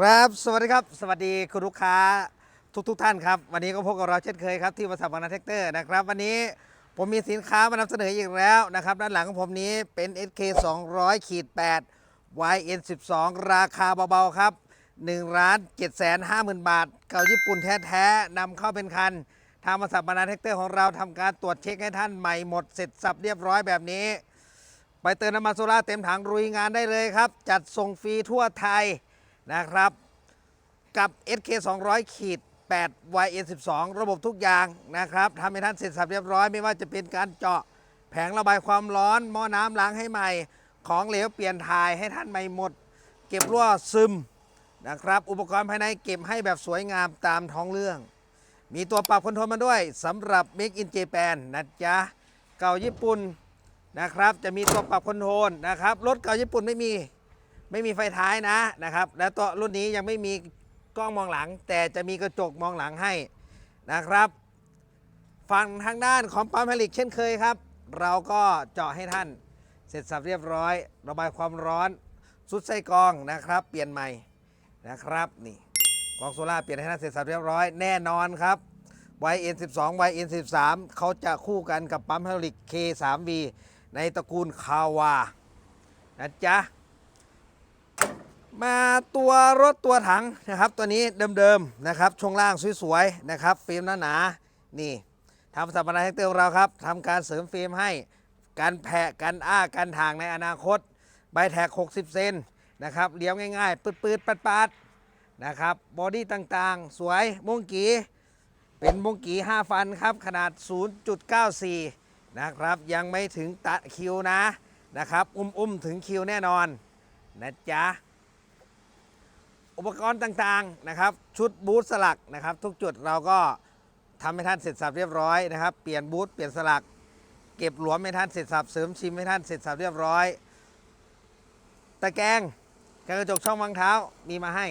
ครับ สวัสดีครับ สวัสดีคุณลูกค้าทุกทุกท่านครับ วันนี้ก็พบกับเราเช่นเคยครับที่บริษัทบางนาเทคเตอร์นะครับ วันนี้ผมมีสินค้ามานำเสนออีกแล้วนะครับ ด้านหลังของผมนี้เป็น SK 200ขีด8 YN 12 ราคาเบาๆครับ1ล้าน7แสน5หมื่นบาท เก่าญี่ปุ่นแท้ๆนำเข้าเป็นคัน ทางบริษัทบางนาเทคเตอร์ของเราทำการตรวจเช็คให้ท่านใหม่หมดเสร็จสับเรียบร้อยแบบนี้ ไปเติมน้ำมันโซล่าร์เต็มถังรุยงานได้เลยครับ จัดส่งฟรีทั่วไทย นะครับ กับ SK 200ขีด8 YN 12ระบบทุกอย่างนะครับทำให้ท่านเสร็จสับเรียบร้อยไม่ว่าจะเป็นการเจาะแผงระบายความร้อน หม้อน้ำล้างให้ใหม่ ของเหลวเปลี่ยนถ่ายให้ท่านใหม่หมด เก็บรั่วซึมนะครับ อุปกรณ์ภายในเก็บให้แบบสวยงามตามท้องเรื่อง มีตัวปรับคอนโทรลมาด้วยสำหรับ Make in Japan นะจ๊ะ เก่าญี่ปุ่นนะครับ จะมีตัวปรับคอนโทรลนะครับ รถเก่าญี่ปุ่นไม่มี ไม่มีไฟท้ายนะนะครับ และตัวรุ่นนี้ยังไม่มีกล้องมองหลัง แต่จะมีกระจกมองหลังให้นะครับ ฝั่งทางด้านของปั๊มผลิตเช่นเคยครับ เราก็เจาะให้ท่าน เสร็จสับเรียบร้อย ระบายความร้อน สุดไส้กองนะครับ เปลี่ยนใหม่นะครับนี่กองโซล่าเปลี่ยนให้ท่านเสร็จสับเรียบร้อยแน่นอนครับ YN 12 YN 13 เขาจะคู่กันกับปั๊มผลิต K3V ในตระกูลคาวานะจ๊ะ มาตัวรถตัวถังนะครับตัวนี้เดิมๆนะครับช่วงล่างสวยๆนะครับฟิล์มหนาๆนี่ทำสัมปทานแท็กเตอร์ของเราครับทำการเสริมฟิล์มให้การแผะกันอ้ากันทางในอนาคตใบแท็ก 60 เซนนะครับเลี้ยวง่ายๆ ปืดๆปัดๆนะครับบอดี้ต่างๆ สวยมงกีเป็นมงกี5 ฟันครับ ขนาด 0.94 นะครับ ยังไม่ถึงตัดคิวนะนะครับ อุ้มๆ ถึงคิวแน่นอน นะจ๊ะ อุปกรณ์ต่างๆนะครับ ชุดบูทสลักนะครับ ทุกจุดเราก็ทำให้ท่านเสร็จสับเรียบร้อยนะครับ เปลี่ยนบูทเปลี่ยนสลัก เก็บหลวมให้ท่านเสร็จสับเสริมชิมให้ท่านเสร็จสับเรียบร้อย ตะแกรงกระจกช่องวางเท้ามีมาให้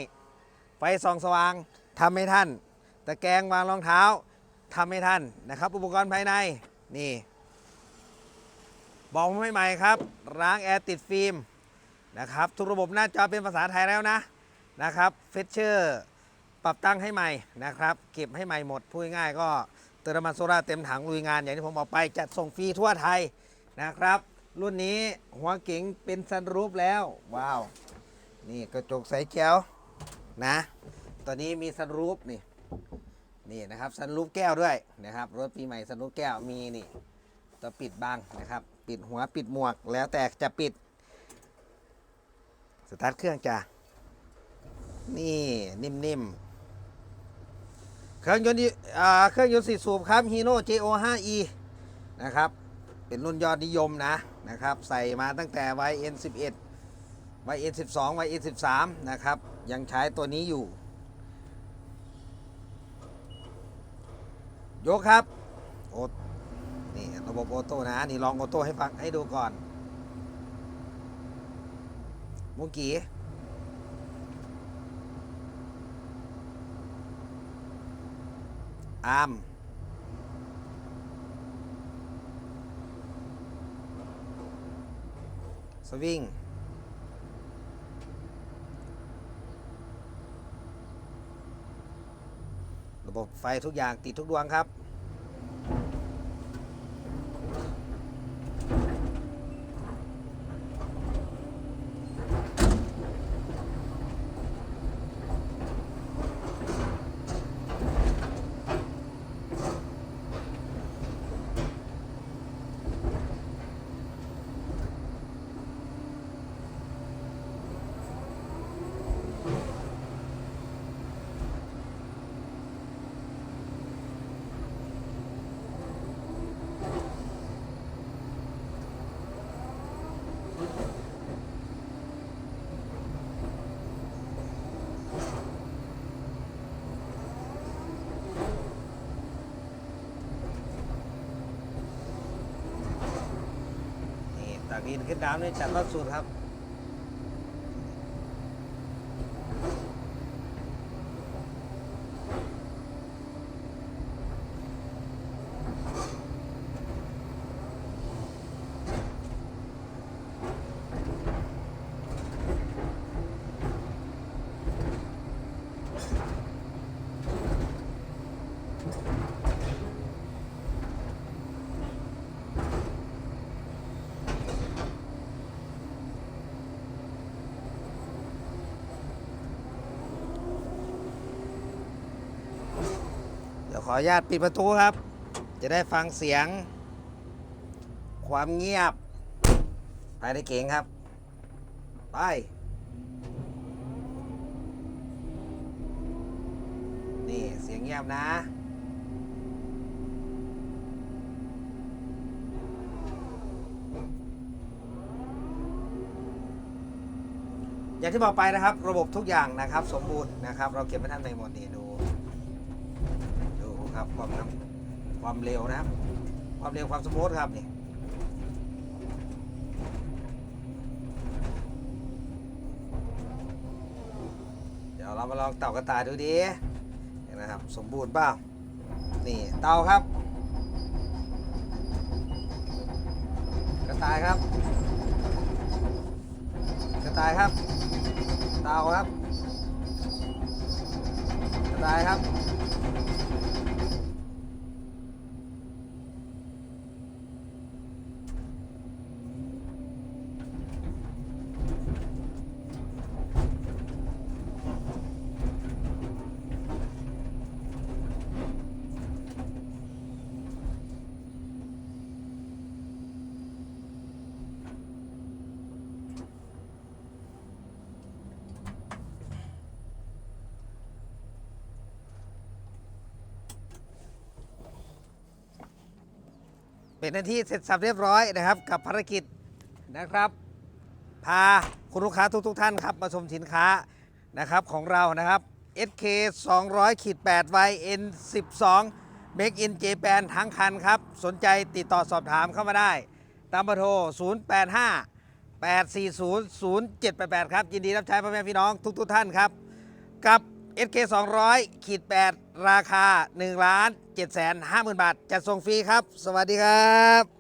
ไฟส่องสว่างทำให้ท่าน ตะแกรงวางรองเท้าทำให้ท่านนะครับ อุปกรณ์ภายในนี่บอกไม่ใหม่ครับล้างแอร์ติดฟิล์มนะครับ ทุกระบบหน้าจอเป็นภาษาไทยแล้วนะ นะครับเฟชเชอร์ปรับตั้งให้ใหม่นะครับ เก็บให้ใหม่หมดพูดง่ายก็เติมน้ำมันโซล่าเต็มถังลุยงาน อย่างที่ผมบอกไปจัดส่งฟรีทั่วไทยนะครับ รุ่นนี้หัวเก๋งเป็นซันรูปแล้ว ว้าว นี่กระจกใสแจ๋วนะ ตอนนี้มีซันรูปนี่นี่นะครับซันรูปแก้วด้วยนะครับรถปีใหม่ซันรูปแก้วมีนี่ตัวปิดบังนะครับ ปิดหัวปิดหมวกแล้วแต่จะปิดสตาร์ทเครื่องจ้า นี่ นิ่มๆ เครื่องยนต์อ่าเครื่องยนต์สี่สูบครับ Hino JO 5e นะครับ เป็นรุ่นยอดนิยมนะนะครับ ใส่มาตั้งแต่ YN 11 YN 12 YN 13 นะครับ ยังใช้ตัวนี้อยู่ ยกครับ โอนี่ระบบออโต้นะ นี่ลองออโต้ให้ฟังให้ดูก่อนมุงกี้ อาร์มสวิงระบบไฟทุกอย่างติดทุกดวงครับ ปีนขึ้นดาวนี่จะเข้าสูตรครับ ออนุญาตปิดประตูครับ จะได้ฟังเสียง ความเงียบภายในเก๋งครับ ไป นี่เสียงเงียบนะอย่างที่บอกไปนะครับ ระบบทุกอย่างนะครับ สมบูรณ์นะครับ เราเก็บไว้ท่านในหมดนี่ดู ครับ ความน้ำความเร็วนะครับ ความเร็วความสมูทครับนี่เดี๋ยวเรามาลองเต่ากระต่ายดูดิเห็นนะครับ สมบูรณ์เปล่านี่เต่าครับ กระต่ายครับ กระต่ายครับเต่าครับกระต่ายครับ เป็นหน้าที่เสร็จสับเรียบร้อยนะครับ กับภารกิจนะครับ พาคุณลูกค้าทุกๆท่านครับ มาชมสินค้านะครับของเรานะครับ SK 200ขีด8 YN 12 Make in Japan ทั้งคันครับ สนใจติดต่อสอบถามเข้ามาได้ ตามเบอร์โทร 085 840 0788 ครับ ยินดีรับใช้พ่อแม่พี่น้องทุกๆท่านครับ กับ SK 200ขีด8ราคา1ล้าน7 5 0 0 0 0 บาท จัดส่งฟรีครับ สวัสดีครับ